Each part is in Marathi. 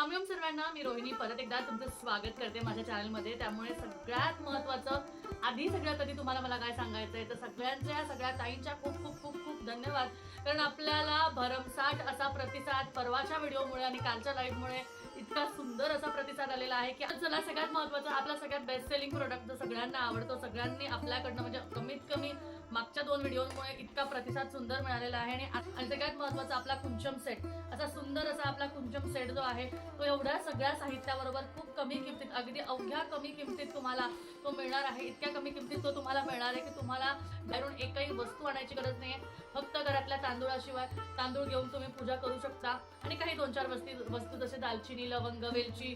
स्वामीओम सर्वांना मी रोहिणी परत एकदा तुमचं स्वागत करते माझ्या चॅनलमध्ये त्यामुळे सगळ्यात महत्त्वाचं आधी सगळ्यात आधी तुम्हाला मला काय सांगायचं आहे तर सगळ्यांच्या सगळ्या ताईंच्या खूप खूप खूप खूप धन्यवाद. कारण आपल्याला भरमसाठ असा प्रतिसाद परवाच्या व्हिडिओमुळे आणि कालच्या लाईव्हमुळे इतका सुंदर असा प्रतिसाद आलेला आहे की चला सगळ्यात महत्त्वाचं आपला सगळ्यात बेस्ट सेलिंग प्रोडक्ट जो सगळ्यांना आवडतो सगळ्यांनी आपल्याकडनं म्हणजे कमीत कमी मागच्या दोन व्हिडिओमुळे इतका प्रतिसाद सुंदर मिळालेला आहे आणि सगळ्यात महत्त्वाचा आपला कुंचम सेट असा सुंदर असा आपला कुंचम सेट जो आहे तो एवढ्या सगळ्या साहित्याबरोबर खूप कमी किमतीत अगदी अवघ्या कमी किमतीत तुम्हाला तो मिळणार आहे. इतक्या कमी किमतीत तो तुम्हाला मिळणार आहे की तुम्हाला बाहेरून एकही वस्तू आणायची गरज नाही आहे फक्त घरातल्या तांदूळाशिवाय तांदूळ घेऊन तुम्ही पूजा करू शकता. आणि काही दोन चार वस्ती वस्तू जसे दालचिनी लवंग वेलची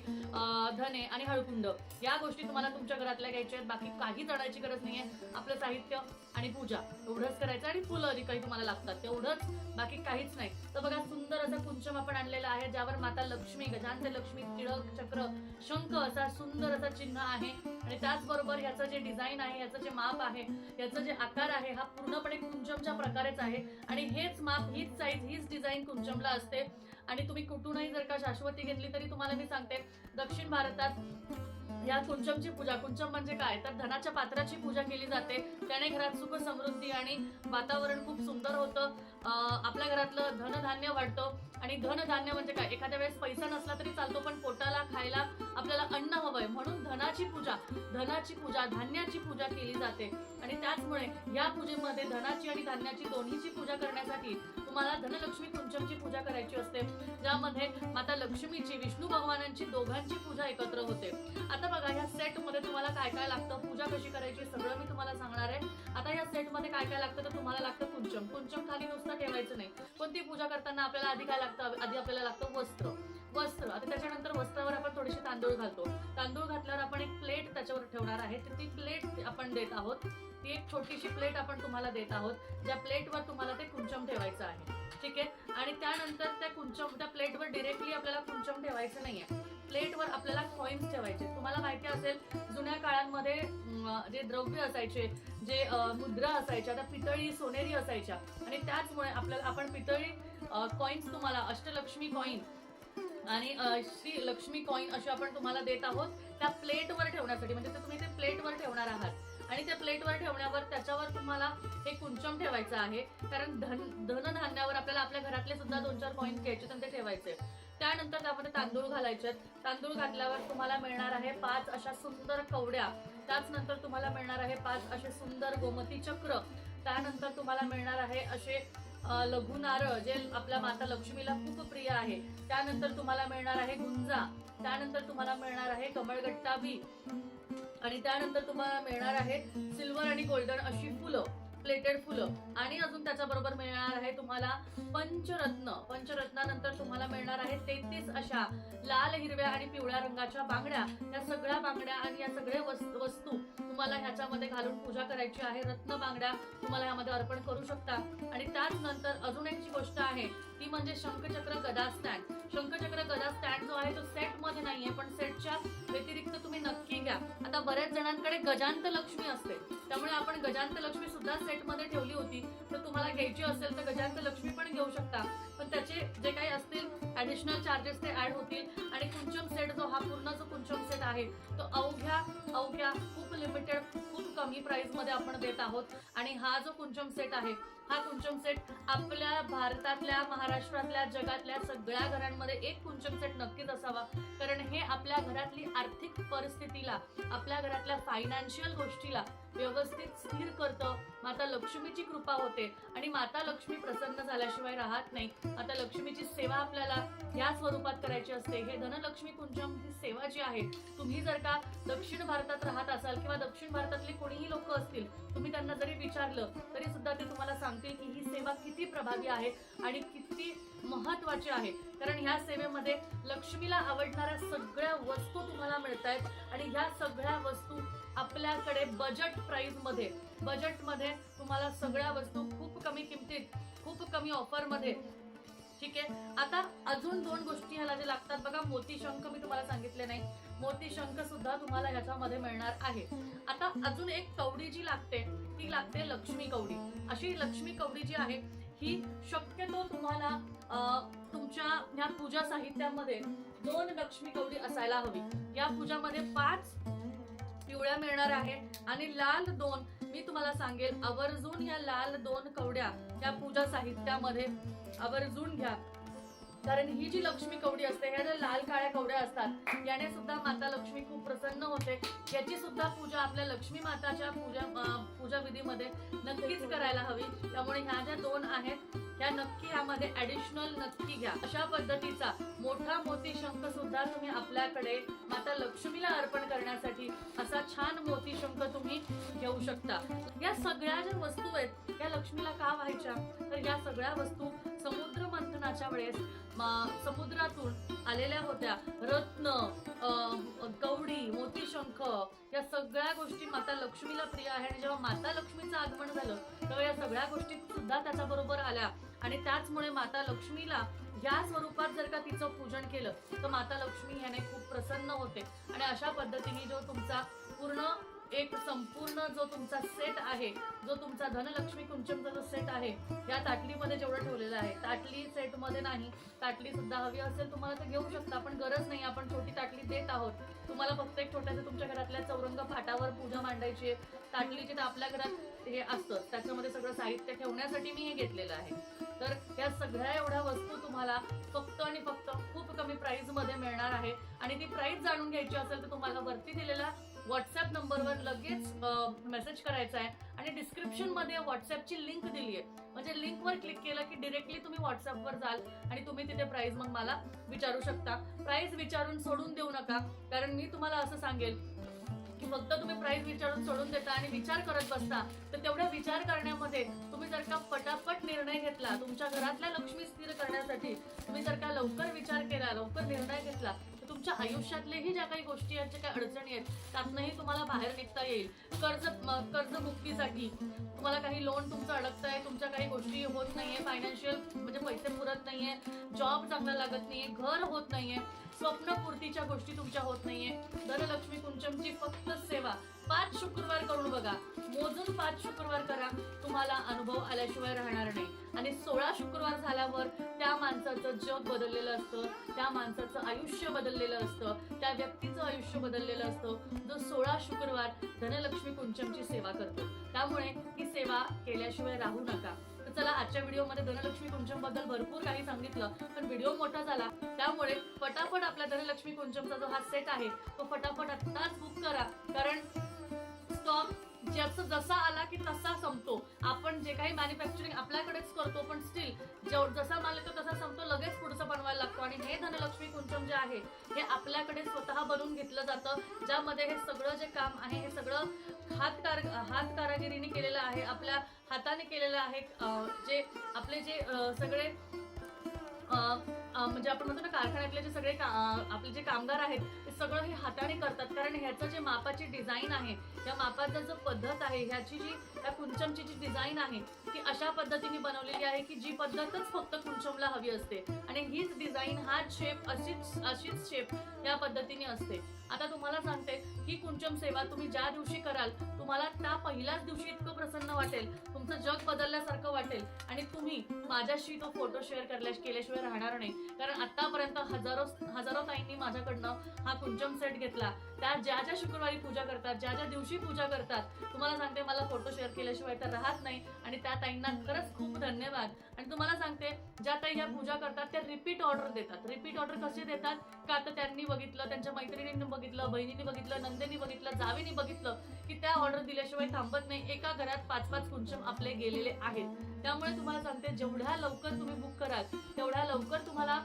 धने आणि हळकुंड या गोष्टी तुम्हाला तुमच्या घरातल्या घ्यायच्या आहेत. बाकी काहीच आणायची गरज नाही आहे आपलं साहित्य आणि पूजा एवढंच करायचं आणि फुलं जी काही तुम्हाला लागतात तेवढंच. बाकी काहीच नाही. तर बघा सुंदर असा कुंचम आपण आणलेला आहे ज्यावर माता लक्ष्मी गजांत लक्ष्मी टिळक चक्र शंख असा सुंदर असा चिन्ह आहे. आणि त्याचबरोबर ह्याचं जे डिझाईन आहे याचं जे माप आहे याचं जे आकार आहे हा पूर्णपणे कुंचमच्या प्रकारेच आहे. आणि हेच माप हीच साईज हीच डिझाईन कुंचमला असते. आणि तुम्ही कुठूनही जर का शाश्वती घेतली तरी तुम्हाला मी सांगते दक्षिण भारतात या कुंचमची पूजा. कुंचम म्हणजे काय? तर धनाच्या पात्राची पूजा केली जाते. त्याने घरात सुख समृद्धी आणि वातावरण खूप सुंदर होतं. आपल्या घरातलं धनधान्य वाढतं. आणि धनधान्य म्हणजे काय? एखाद्या वेळेस पैसा नसला तरी चालतो पण पोटाला खायला आपल्याला अन्न हवंय. म्हणून धनाची पूजा धनाची पूजा धान्याची पूजा केली जाते. आणि त्याचमुळे या पूजेमध्ये धनाची आणि धान्याची दोन्हीची पूजा करण्यासाठी तुम्हाला धनलक्ष्मी कुंचमची पूजा करायची असते. ज्यामध्ये माता लक्ष्मीची विष्णू भगवानांची दोघांची पूजा एकत्र होते. आता बघा ह्या सेटमध्ये तुम्हाला काय काय लागतं? पूजा कशी करायची सगळं मी तुम्हाला सांगणार आहे. आता या सेटमध्ये काय काय लागतं? तर तुम्हाला लागतं कुंचम कुंचम खाली नुसतं ठेवायचं नाही. कोणती पूजा करताना आपल्याला आधी काय लागतं? आधी आपल्याला लागतं वस्त्र. वस्त्र. आता त्याच्यानंतर वस्त्रावर आपण थोडेसे तांदूळ घालतो. तांदूळ घातल्यावर आपण एक प्लेट त्याच्यावर ठेवणार आहे. तर ती प्लेट आपण देत आहोत. ती एक छोटीशी प्लेट आपण तुम्हाला देत आहोत. ज्या प्लेटवर तुम्हाला ते कुंचम ठेवायचं आहे. ठीक आहे? आणि त्यानंतर त्या कुंचम त्या प्लेटवर डिरेक्टली आपल्याला कुंचम ठेवायचं नाहीये. प्लेटवर आपल्याला कॉईन्स ठेवायचे. तुम्हाला माहिती असेल जुन्या काळांमध्ये जे द्रव्य असायचे जे मुद्रा असायच्या त्या पितळी सोनेरी असायच्या. आणि त्याचमुळे आपल्याला आपण पितळी कॉईन्स तुम्हाला अष्टलक्ष्मी कॉईन आणि श्री लक्ष्मी कॉईन अशी आपण तुम्हाला देत आहोत त्या प्लेटवर ठेवण्यासाठी. म्हणजे ते तुम्ही ते प्लेटवर ठेवणार आहात. आणि त्या प्लेटवर ठेवण्यावर त्याच्यावर तुम्हाला हे कुंचम ठेवायचं आहे. कारण धन धनधान्यावर आपल्याला आपल्या घरातले सुद्धा दोन चार पॉईंट घ्यायचे आणि ते ठेवायचे. त्यानंतर त्यामध्ये तांदूळ घालायचे तांदूळ घातल्यावर तुम्हाला मिळणार आहे पाच अशा सुंदर कवड्या. त्याच नंतर तुम्हाला मिळणार आहे पाच असे सुंदर गोमती चक्र. त्यानंतर तुम्हाला मिळणार आहे असे लघु नारळ जे आपल्या माता लक्ष्मीला खूप प्रिय आहे. त्यानंतर तुम्हाला मिळणार आहे गुंजा. त्यानंतर तुम्हाला मिळणार आहे कमळगट्टा बी. आणि त्यानंतर तुम्हाला मिळणार आहे सिल्वर आणि गोल्डन अशी फुलं प्लेटेड फुलं. आणि अजून त्याच्याबरोबर मिळणार आहे तुम्हाला पंचरत्न. पंचरत्नानंतर तुम्हाला मिळणार आहे तेहतीस अशा लाल हिरव्या आणि पिवळ्या रंगाच्या बांगड्या. या सगळ्या बांगड्या आणि या सगळ्या वस्तू तुम्हाला ह्याच्यामध्ये घालून पूजा करायची आहे. रत्न बांगड्या तुम्हाला ह्यामध्ये अर्पण करू शकता. आणि त्याच नंतर अजून एक जी गोष्ट आहे ती म्हणजे शंखचक्र गदा स्टँड शंखचक्र गदा स्टँड जो आहे तो सेटमध्ये नाहीये पण सेटच्या व्यतिरिक्त तुम्ही नक्की घ्या. आता बऱ्याच जणांकडे गजांत लक्ष्मी असते. त्यामुळे आपण गजांत लक्ष्मी सुद्धा सेटमध्ये ठेवली होती. तर तुम्हाला घ्यायची असेल तर गजांत लक्ष्मी पण घेऊ शकता. पण त्याचे जे काही असतील ऍडिशनल चार्जेस ते ऍड होतील. आणि कुंचम सेट जो हा पूर्ण जो कुंचम सेट आहे तो अवघ्या अवघ्या खूप लिमिटेड खूप कमी प्राइसमध्ये आपण देत आहोत. आणि हा जो कुंचम सेट आहे हा कुंचम सेट आपल्या भारतातल्या महाराष्ट्रातल्या जगातल्या सगळ्या घरांमध्ये एक कुंचम सेट नक्कीच असावा. कारण हे आपल्या घरातली आर्थिक परिस्थितीला आपल्या घरातल्या फायनान्शियल गोष्टीला व्यवस्थित स्थिर करतं. माता लक्ष्मीची कृपा होते. आणि माता लक्ष्मी प्रसन्न झाल्याशिवाय राहत नाही. आता लक्ष्मीची सेवा आपल्याला या स्वरूपात करायची असते. हे धनलक्ष्मी कुंचम ही सेवा जी आहे तुम्ही जर का दक्षिण भारतात राहत असाल किंवा दक्षिण भारतातले कोणीही लोक असतील तुम्ही त्यांना जरी विचारलं तरी सुद्धा ते तुम्हाला सांगतील की ही सेवा किती प्रभावी आहे आणि किती महत्वाची आहे. कारण ह्या सेवेमध्ये लक्ष्मीला आवडणाऱ्या सगळ्या वस्तू तुम्हाला मिळत आहेत आणि ह्या सगळ्या वस्तू आपल्याकडे बजेट प्राईजमध्ये मध्ये बजेटमध्ये तुम्हाला सगळ्या वस्तू खूप कमी किमतीत खूप कमी ऑफरमध्ये ठीक आहे? आता अजून दोन गोष्टी ह्याला जे लागतात. बघा मोती शंख मी तुम्हाला सांगितले नाही. मोती शंख सुद्धा तुम्हाला ह्याच्यामध्ये मिळणार आहे. आता अजून एक कवडी जी लागते ती लागते लक्ष्मी कवडी. अशी लक्ष्मी कवडी जी आहे ही शक्यतो तुम्हाला तुमच्या ह्या पूजा साहित्यामध्ये दोन लक्ष्मी कवडी असायला हवी. या पूजामध्ये पाच पिवळ्या मिळणार आहे आणि लाल दोन मी तुम्हाला सांगेल आवर्जून या लाल दोन कवड्या या पूजा साहित्यामध्ये आवर्जून घ्या. कारण ही जी लक्ष्मी कवडी असते ह्या ज्या लाल काळ्या कवड्या असतात याने सुद्धा माता लक्ष्मी खूप प्रसन्न होते. याची सुद्धा पूजा आपल्या लक्ष्मी माताच्या पूजा पूजा विधीमध्ये नक्कीच करायला हवी. त्यामुळे ह्या ज्या दोन आहेत ह्या नक्की ह्यामध्ये ऍडिशनल नक्की घ्या. अशा पद्धतीचा मोठा मोती शंख सुद्धा तुम्ही आपल्याकडे माता लक्ष्मीला अर्पण करण्यासाठी असा छान मोती शंख तुम्ही घेऊ शकता. या सगळ्या ज्या वस्तू आहेत या लक्ष्मीला का व्हायच्या? तर या सगळ्या वस्तू समुद्र मंथनाच्या वेळेस समुद्रातून आलेल्या होत्या. रत्न अं, मोती मोतीशंख या सगळ्या गोष्टी माता लक्ष्मीला प्रिय आहे. आणि जेव्हा माता लक्ष्मीचं आगमन झालं तेव्हा या सगळ्या गोष्टी सुद्धा त्याच्या बरोबर आल्या. आणि त्याचमुळे माता लक्ष्मीला या स्वरूपात जर का तिचं पूजन केलं तर माता लक्ष्मी ह्याने खूप प्रसन्न होते. आणि अशा पद्धतीने जो तुमचा पूर्ण एक संपूर्ण जो तुमचा सेट आहे जो तुमचा धनलक्ष्मी कुंचमचा जो सेट आहे या ताटलीमध्ये जेवढं ठेवलेलं आहे. ताटली सेटमध्ये नाही ताटली सुद्धा हवी असेल तुम्हाला तर घेऊ शकता पण गरज नाही आपण छोटी ताटली देत आहोत. तुम्हाला फक्त एक छोट्याशा तुमच्या घरातल्या चौरंग फाटावर पूजा मांडायची आहे. ताटली तर आपल्या घरात हे असतं त्याच्यामध्ये सगळं साहित्य ठेवण्यासाठी मी हे घेतलेलं आहे. तर या सगळ्या एवढ्या वस्तू तुम्हाला फक्त आणि फक्त खूप कमी प्राईजमध्ये मिळणार आहे. आणि ती प्राईज जाणून घ्यायची असेल तर तुम्हाला वरती दिलेला व्हॉट्सअप नंबरवर लगेच मेसेज करायचा आहे. आणि डिस्क्रिप्शनमध्ये व्हॉट्सअपची लिंक दिली आहे म्हणजे लिंकवर क्लिक केलं की डिरेक्टली तुम्ही व्हॉट्सअपवर जाल आणि तुम्ही तिथे प्राईज मग मला विचारू शकता. प्राईज विचारून सोडून देऊ नका. कारण मी तुम्हाला असं सांगेल की फक्त तुम्ही प्राईज विचारून सोडून देता आणि विचार करत बसता तर तेवढ्या विचार करण्यामध्ये तुम्ही जर का पटापट निर्णय घेतला तुमच्या घरातल्या लक्ष्मी स्थिर करण्यासाठी तुम्ही जर का लवकर विचार केला लवकर निर्णय घेतला तुमच्या आयुष्यातलेही ज्या काही गोष्टी आहेत ज्या काही अडचणी आहेत त्यातनंही तुम्हाला बाहेर निघता येईल. कर्ज म- कर्जमुक्तीसाठी तुम्हाला काही लोन तुमचं अडकत आहे तुमच्या काही गोष्टी होत नाहीये फायनान्शियल म्हणजे पैसे पुरत नाहीये जॉब चांगला लागत नाहीये घर होत नाहीये स्वप्नपूर्तीच्या गोष्टी तुमच्या होत नाहीये. धनलक्ष्मी कुंचमची फक्त सेवा. पाच शुक्रवार करून बघा. मोजून पाच शुक्रवार करा. तुम्हाला अनुभव आल्याशिवाय राहणार नाही. आणि सोळा शुक्रवार झाल्यावर त्या माणसाचं जग बदललेलं असतं. त्या माणसाचं आयुष्य बदललेलं असतं. त्या व्यक्तीचं आयुष्य बदललेलं असतं. जो सोळा शुक्रवार धनलक्ष्मी कुंचमची सेवा करतो. त्यामुळे ही सेवा केल्याशिवाय राहू नका. तर चला आजच्या व्हिडिओमध्ये धनलक्ष्मी कुंचमबद्दल भरपूर काही सांगितलं. पण व्हिडिओ मोठा झाला. त्यामुळे फटाफट आपल्या धनलक्ष्मी कुंचमचा जो हा सेट आहे तो फटाफट आत्ताच बुक करा. कारण स्टॉक जसं जसा आला की तसा संपतो. आपण जे काही मॅन्युफॅक्चरिंग आपल्याकडेच करतो पण स्टील जेव जसा माल येतो तसा संपतो लगेच पुढचं बनवायला लागतो. आणि हे धनलक्ष्मी कुंचम जे आहे हे आपल्याकडे स्वतः बनवून घेतलं जातं. ज्यामध्ये हे सगळं जे काम आहे हे सगळं हातकार हात कारागिरीने केलेलं आहे. आपल्या हाताने केलेलं आहे. जे आपले जे सगळे म्हणजे आपण म्हणतो ना कारखान्यातले जे सगळे आपले जे कामगार आहेत ते सगळं हे हाताने करतात. कारण ह्याचं जे मापाची डिझाईन आहे या मापाचा जो पद्धत आहे ह्याची जी त्या कुंचमची जी डिझाईन आहे ती अशा पद्धतीने बनवलेली आहे की जी पद्धतच फक्त कुंचमला हवी असते. आणि हीच डिझाईन हाच शेप अशीच अशीच शेप या पद्धतीने असते. आता तुम्हाला सांगते ही कुंचम सेवा तुम्ही ज्या दिवशी कराल तुम्हाला त्या पहिल्याच दिवशी इतकं प्रसन्न वाटेल तुमचं जग बदलल्यासारखं वाटेल. आणि तुम्ही माझ्याशी तो फोटो शेअर केल्याशिवाय राहणार नाही. कारण आतापर्यंत हजारो हजारो ताईंनी माझ्याकडनं हा कुंचम सेट घेतला. त्या ज्या ज्या शुक्रवारी पूजा करतात ज्या ज्या दिवशी पूजा करतात तुम्हाला सांगते मला फोटो शेअर केल्याशिवाय तर राहत नाही. आणि त्या ताईंना खरंच खूप धन्यवाद. आणि तुम्हाला सांगते ज्या ताई ह्या पूजा करतात त्या रिपीट ऑर्डर देतात. रिपीट ऑर्डर कसे देतात? का तर त्यांनी बघितलं त्यांच्या मैत्रिणींनी बघितलं बहिणींनी बघितलं नंदेनी बघितलं जावेनी बघितलं की त्या ऑर्डर दिल्याशिवाय थांबत नाही. एका घरात पाच पाच कुंचम आपले गेलेले आहेत. त्यामुळे तुम्हाला सांगते जेवढ्या लवकर तुम्ही बुक कराल तेवढ्या लवकर तुम्हाला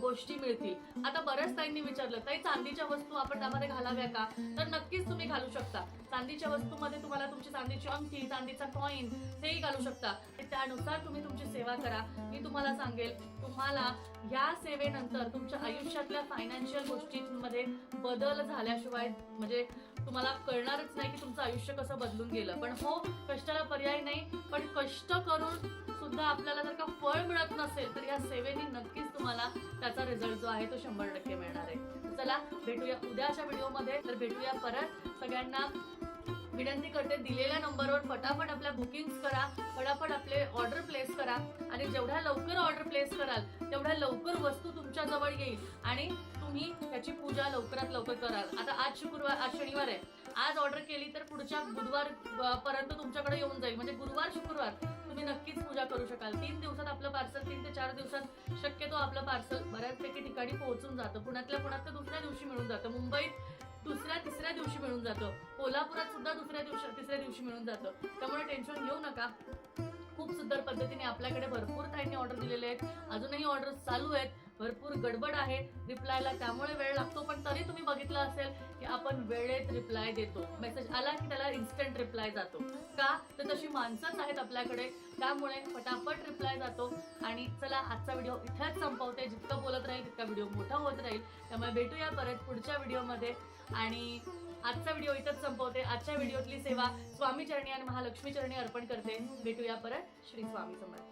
गोष्टी मिळतील. आता बऱ्याच ताईंनी विचारलं ताई चांदीच्या वस्तू आपण त्यामध्ये घालाव्या का? तर नक्कीच तुम्ही घालू शकता. चांदीच्या वस्तूमध्ये तुम्हाला तुमची चांदीची अंगठी चांदीचा कॉईन हेही घालू शकता. त्यानुसार तुम्ही तुमची सेवा करा. मी तुम्हाला सांगेल तुम्हाला या सेवेनंतर तुमच्या आयुष्यातल्या फायनान्शियल गोष्टींमध्ये बदल झाल्याशिवाय म्हणजे तुम्हाला कळणारच नाही की तुमचं आयुष्य कसं बदलून गेलं. पण हो कष्टाला पर्याय नाही पण कष्ट करून सुद्धा आपल्याला जर का फळ मिळत नसेल तर या सेवेने नक्कीच तुम्हाला त्याचा रिझल्ट जो आहे तो शंभर टक्के मिळणार आहे. चला भेटूया उद्याच्या व्हिडिओमध्ये तर भेटूया परत. सगळ्यांना विनंती करते दिलेल्या नंबरवर फटाफट आपल्या बुकिंग करा फटाफट आपले ऑर्डर प्लेस करा आणि जेवढ्या लवकर ऑर्डर प्लेस कराल तेवढ्या लवकर वस्तू तुमच्या जवळ येईल आणि तुम्ही त्याची पूजा लवकरात लवकर कराल. आता आज शुक्रवार आज शनिवार आहे. आज ऑर्डर केली तर पुढच्या बुधवार पर्यंत तुमच्याकडे येऊन जाईल. म्हणजे गुरुवार शुक्रवार तुम्ही नक्कीच पूजा करू शकाल. तीन दिवसात आपलं पार्सल तीन ते चार दिवसात शक्यतो आपलं पार्सल बऱ्याचपैकी ठिकाणी पोहोचून जातं. पुण्यातल्या पुण्यात तर दुसऱ्या दिवशी मिळून जातं. मुंबईत दुसऱ्या तिसऱ्या दिवशी मिळून जातं. कोल्हापुरात सुद्धा दुसऱ्या दिवशी तिसऱ्या दिवशी मिळून जातं. त्यामुळे टेन्शन घेऊ नका. खूप सुंदर पद्धतीने आपल्याकडे भरपूर ताईंनी ऑर्डर दिलेले आहेत. अजूनही ऑर्डर चालू आहेत. भरपूर गडबड आहे रिप्लायला त्यामुळे वेळ लागतो. पण तरी तुम्ही बघितलं असेल की आपण वेळेत रिप्लाय देतो. मेसेज आला की त्याला इन्स्टंट रिप्लाय जातो. का? तर तशी माणसंच आहेत आपल्याकडे. त्यामुळे फटाफट रिप्लाय जातो. आणि चला आजचा व्हिडिओ इथेच संपवते. जितकं बोलत राहील तितका व्हिडिओ मोठा होत राहील. त्यामुळे भेटूया परत पुढच्या व्हिडिओमध्ये आणि आजचा व्हिडिओ इथंच संपवते. आजच्या व्हिडिओतली सेवा स्वामी चरणी आणि महालक्ष्मी चरणी अर्पण करते. भेटूया परत श्री स्वामी समर्थ.